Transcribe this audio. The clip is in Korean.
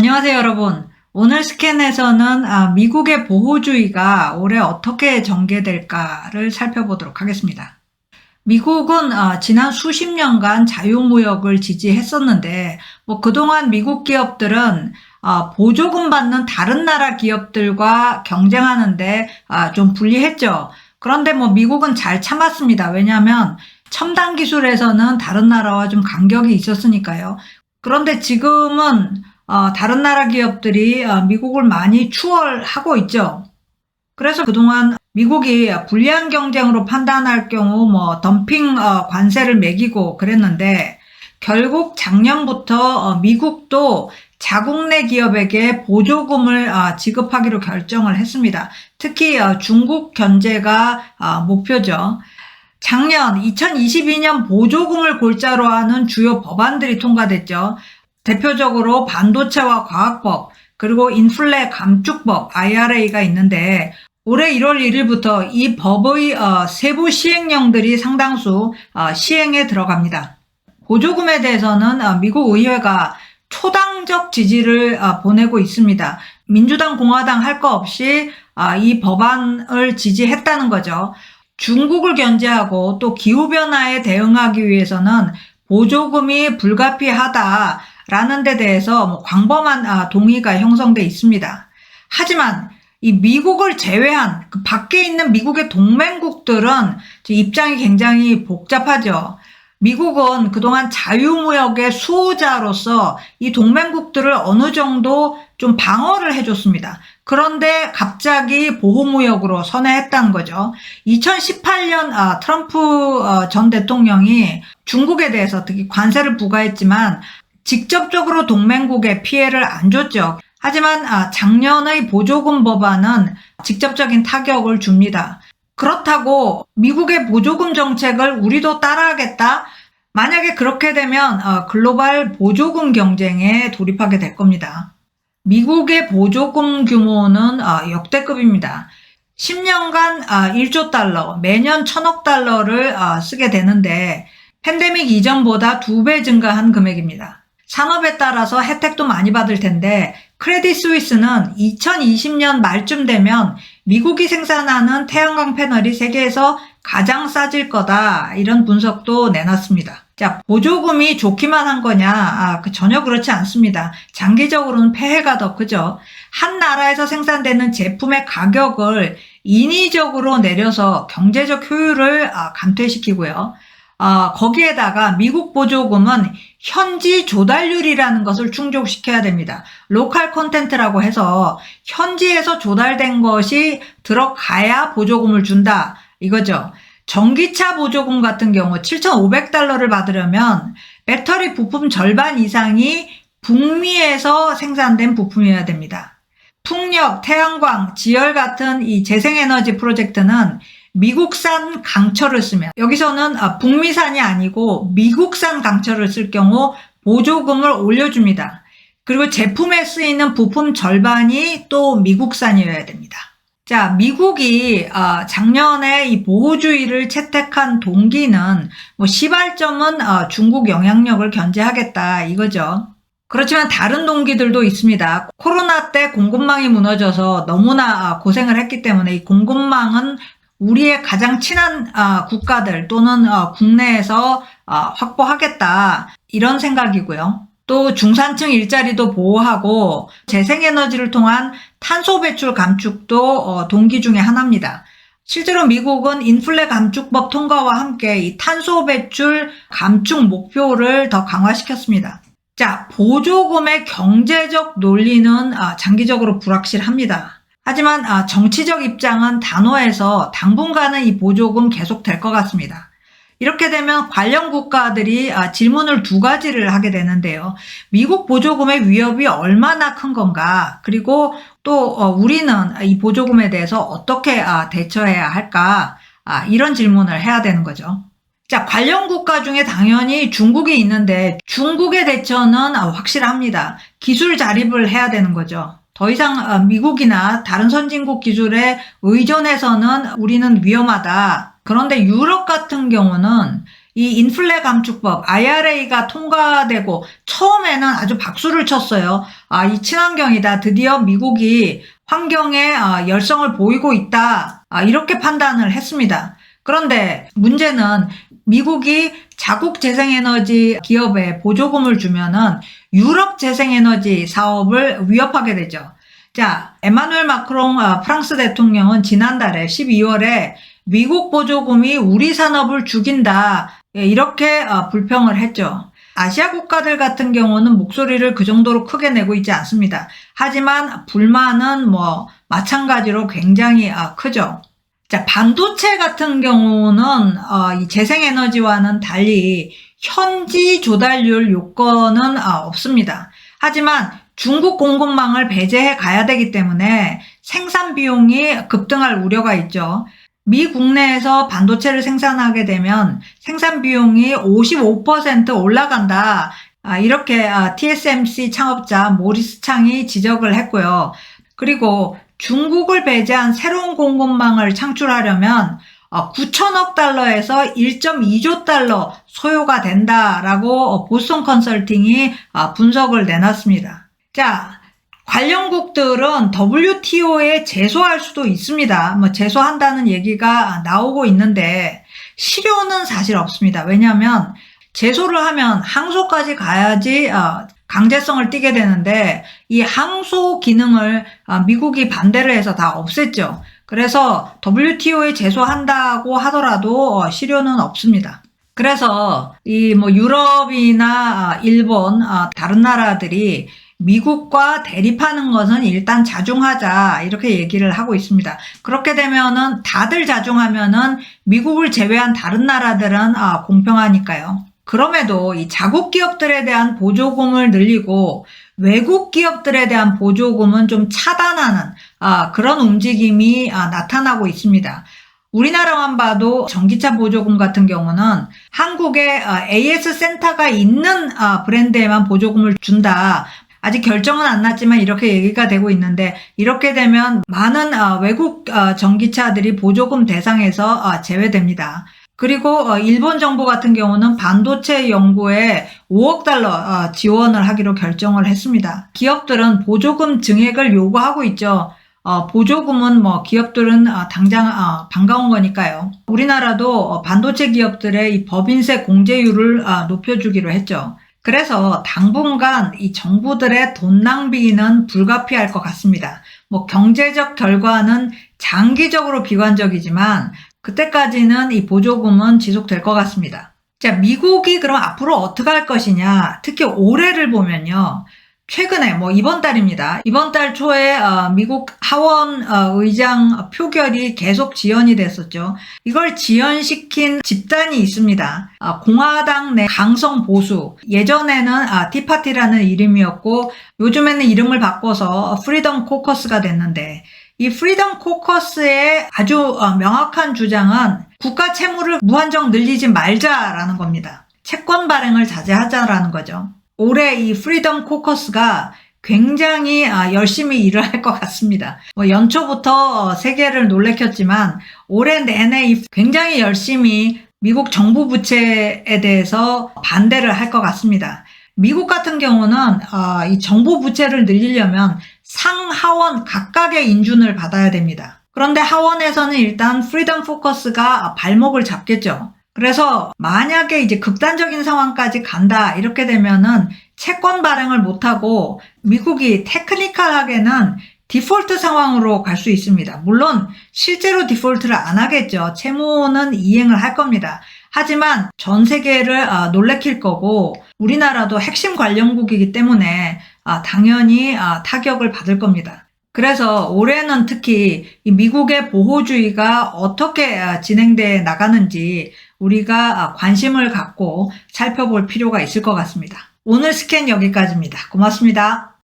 안녕하세요, 여러분. 오늘 스캔에서는 아, 미국의 보호주의가 올해 어떻게 전개될까를 살펴보도록 하겠습니다. 미국은 아, 지난 수십 년간 자유무역을 지지했었는데, 뭐 그동안 미국 기업들은 아, 보조금 받는 다른 나라 기업들과 경쟁하는데 아, 좀 불리했죠. 그런데 뭐 미국은 잘 참았습니다. 왜냐하면 첨단 기술에서는 다른 나라와 좀 간격이 있었으니까요. 그런데 지금은 어, 다른 나라 기업들이 어, 미국을 많이 추월하고 있죠. 그래서 그동안 미국이 불리한 경쟁으로 판단할 경우 뭐 덤핑 어, 관세를 매기고 그랬는데 결국 작년부터 어, 미국도 자국 내 기업에게 보조금을 어, 지급하기로 결정을 했습니다. 특히 어, 중국 견제가 어, 목표죠. 작년 2022년 보조금을 골자로 하는 주요 법안들이 통과됐죠. 대표적으로 반도체와 과학법, 그리고 인플레 감축법, IRA가 있는데, 올해 1월 1일부터 이 법의 어, 세부 시행령들이 상당수 어, 시행에 들어갑니다. 보조금에 대해서는 어, 미국 의회가 초당적 지지를 어, 보내고 있습니다. 민주당, 공화당 할 거 없이 어, 이 법안을 지지했다는 거죠. 중국을 견제하고 또 기후변화에 대응하기 위해서는 보조금이 불가피하다 라는 데 대해서 뭐 광범한 아, 동의가 형성돼 있습니다. 하지만 이 미국을 제외한 그 밖에 있는 미국의 동맹국들은 입장이 굉장히 복잡하죠. 미국은 그동안 자유무역의 수호자로서 이 동맹국들을 어느 정도 좀 방어를 해줬습니다. 그런데 갑자기 보호무역으로 선회했다는 거죠. 2018년 아, 트럼프 어, 전 대통령이 중국에 대해서 특히 관세를 부과했지만 직접적으로 동맹국에 피해를 안 줬죠. 하지만 아, 작년의 보조금 법안은 직접적인 타격을 줍니다. 그렇다고 미국의 보조금 정책을 우리도 따라하겠다? 만약에 그렇게 되면 어, 글로벌 보조금 경쟁에 돌입하게 될 겁니다. 미국의 보조금 규모는 어, 역대급입니다. 10년간 1조 달러, 매년 1000억 달러를 어, 쓰게 되는데 팬데믹 이전보다 두 배 증가한 금액입니다. 산업에 따라서 혜택도 많이 받을 텐데 크레딧 스위스는 2020년 말쯤 되면 미국이 생산하는 태양광 패널이 세계에서 가장 싸질 거다 이런 분석도 내놨습니다. 자 보조금이 좋기만 한 거냐? 아, 그 전혀 그렇지 않습니다. 장기적으로는 폐해가 더 크죠. 한 나라에서 생산되는 제품의 가격을 인위적으로 내려서 경제적 효율을 아, 감퇴시키고요. 아, 거기에다가 미국 보조금은 현지 조달률이라는 것을 충족시켜야 됩니다. 로컬 콘텐트라고 해서 현지에서 조달된 것이 들어가야 보조금을 준다. 이거죠. 전기차 보조금 같은 경우 7,500달러를 받으려면 배터리 부품 절반 이상이 북미에서 생산된 부품이어야 됩니다. 풍력, 태양광, 지열 같은 이 재생에너지 프로젝트는 미국산 강철을 쓰면 여기서는 아, 북미산이 아니고 미국산 강철을 쓸 경우 보조금을 올려줍니다. 그리고 제품에 쓰이는 부품 절반이 또 미국산이어야 됩니다. 자, 미국이 아, 작년에 이 보호주의를 채택한 동기는 뭐 시발점은 아, 중국 영향력을 견제하겠다 이거죠. 그렇지만 다른 동기들도 있습니다. 코로나 때 공급망이 무너져서 너무나 고생을 했기 때문에 이 공급망은 우리의 가장 친한 아, 국가들 또는 어, 국내에서 아, 확보하겠다 이런 생각이고요. 또 중산층 일자리도 보호하고 재생에너지를 통한 탄소 배출 감축도 어, 동기 중의 하나입니다. 실제로 미국은 인플레 감축법 통과와 함께 이 탄소 배출 감축 목표를 더 강화시켰습니다. 자, 보조금의 경제적 논리는 아, 장기적으로 불확실합니다. 하지만 아, 정치적 입장은 단호해서 당분간은 이 보조금 계속 될 것 같습니다. 이렇게 되면 관련 국가들이 아, 질문을 두 가지를 하게 되는데요. 미국 보조금의 위협이 얼마나 큰 건가? 그리고 또 어, 우리는 이 보조금에 대해서 어떻게 아, 대처해야 할까? 이런 질문을 해야 되는 거죠. 자, 관련 국가 중에 당연히 중국이 있는데 중국의 대처는 확실합니다. 기술 자립을 해야 되는 거죠. 더 이상 어, 미국이나 다른 선진국 기술에 의존해서는 우리는 위험하다. 그런데 유럽 같은 경우는 이 인플레 감축법 IRA가 통과되고 처음에는 아주 박수를 쳤어요. 아, 이 친환경이다. 드디어 미국이 환경에 아, 열성을 보이고 있다. 아, 이렇게 판단을 했습니다. 그런데 문제는 미국이 자국 재생에너지 기업에 보조금을 주면은 유럽 재생에너지 사업을 위협하게 되죠. 자, 에마누엘 마크롱 아, 프랑스 대통령은 지난달에 12월에 미국 보조금이 우리 산업을 죽인다. 예, 이렇게 아, 불평을 했죠. 아시아 국가들 같은 경우는 목소리를 그 정도로 크게 내고 있지 않습니다. 하지만 불만은 뭐 마찬가지로 굉장히 아, 크죠. 자, 반도체 같은 경우는 어, 이 재생에너지와는 달리 현지 조달률 요건은 아, 없습니다. 하지만 중국 공급망을 배제해 가야 되기 때문에 생산 비용이 급등할 우려가 있죠. 미 국내에서 반도체를 생산하게 되면 생산 비용이 55% 올라간다. 아, 이렇게 아, TSMC 창업자 모리스 창이 지적을 했고요. 그리고 중국을 배제한 새로운 공급망을 창출하려면 9천억 달러에서 1.2조 달러 소요가 된다라고 보스턴 컨설팅이 아, 분석을 내놨습니다. 자, 관련국들은 WTO에 제소할 수도 있습니다. 뭐 제소한다는 얘기가 나오고 있는데 실효는 사실 없습니다. 왜냐하면 제소를 하면 항소까지 가야지 어, 강제성을 띠게 되는데 이 항소 기능을 어, 미국이 반대를 해서 다 없앴죠. 그래서 WTO에 제소한다고 하더라도 어, 실효는 없습니다. 그래서 이 뭐 유럽이나 일본 다른 나라들이 미국과 대립하는 것은 일단 자중하자 이렇게 얘기를 하고 있습니다. 그렇게 되면은 다들 자중하면은 미국을 제외한 다른 나라들은 아, 공평하니까요. 그럼에도 이 자국 기업들에 대한 보조금을 늘리고 외국 기업들에 대한 보조금은 좀 차단하는 아, 그런 움직임이 아, 나타나고 있습니다. 우리나라만 봐도 전기차 보조금 같은 경우는 한국에 AS 센터가 있는 브랜드에만 보조금을 준다. 아직 결정은 안 났지만 이렇게 얘기가 되고 있는데 이렇게 되면 많은 외국 전기차들이 보조금 대상에서 제외됩니다. 그리고 일본 정부 같은 경우는 반도체 연구에 5억 달러 지원을 하기로 결정을 했습니다. 기업들은 보조금 증액을 요구하고 있죠. 어, 보조금은 뭐 기업들은 어, 당장 어, 반가운 거니까요. 우리나라도 반도체 기업들의 이 법인세 공제율을 높여주기로 했죠. 그래서 당분간 이 정부들의 돈 낭비는 불가피할 것 같습니다. 뭐 경제적 결과는 장기적으로 비관적이지만 그때까지는 이 보조금은 지속될 것 같습니다. 자, 미국이 그럼 앞으로 어떻게 할 것이냐? 특히 올해를 보면요. 최근에 뭐 이번 달입니다. 이번 달 초에 어, 미국 하원 어, 의장 표결이 계속 지연이 됐었죠. 이걸 지연시킨 집단이 있습니다. 어, 공화당 내 강성 보수. 예전에는 아, 티파티라는 이름이었고 요즘에는 이름을 바꿔서 프리덤 코커스가 됐는데 이 프리덤 코커스의 아주 명확한 주장은 국가 채무를 무한정 늘리지 말자라는 겁니다. 채권 발행을 자제하자라는 거죠. 올해 이 프리덤 코커스가 굉장히 아, 열심히 일을 할 것 같습니다. 뭐 연초부터 어, 세계를 놀래켰지만 올해 내내 굉장히 열심히 미국 정부 부채에 대해서 반대를 할 것 같습니다. 미국 같은 경우는 아, 이 정부 부채를 늘리려면 상하원 각각의 인준을 받아야 됩니다. 그런데 하원에서는 일단 프리덤 포커스가 발목을 잡겠죠. 그래서 만약에 이제 극단적인 상황까지 간다 이렇게 되면은 채권 발행을 못하고 미국이 테크니컬하게는 디폴트 상황으로 갈 수 있습니다. 물론 실제로 디폴트를 안 하겠죠. 채무는 이행을 할 겁니다. 하지만 전 세계를 아, 놀래킬 거고 우리나라도 핵심 관련국이기 때문에 아, 당연히 아, 타격을 받을 겁니다. 그래서 올해는 특히 미국의 보호주의가 어떻게 진행돼 나가는지 우리가 관심을 갖고 살펴볼 필요가 있을 것 같습니다. 오늘 스캔 여기까지입니다. 고맙습니다.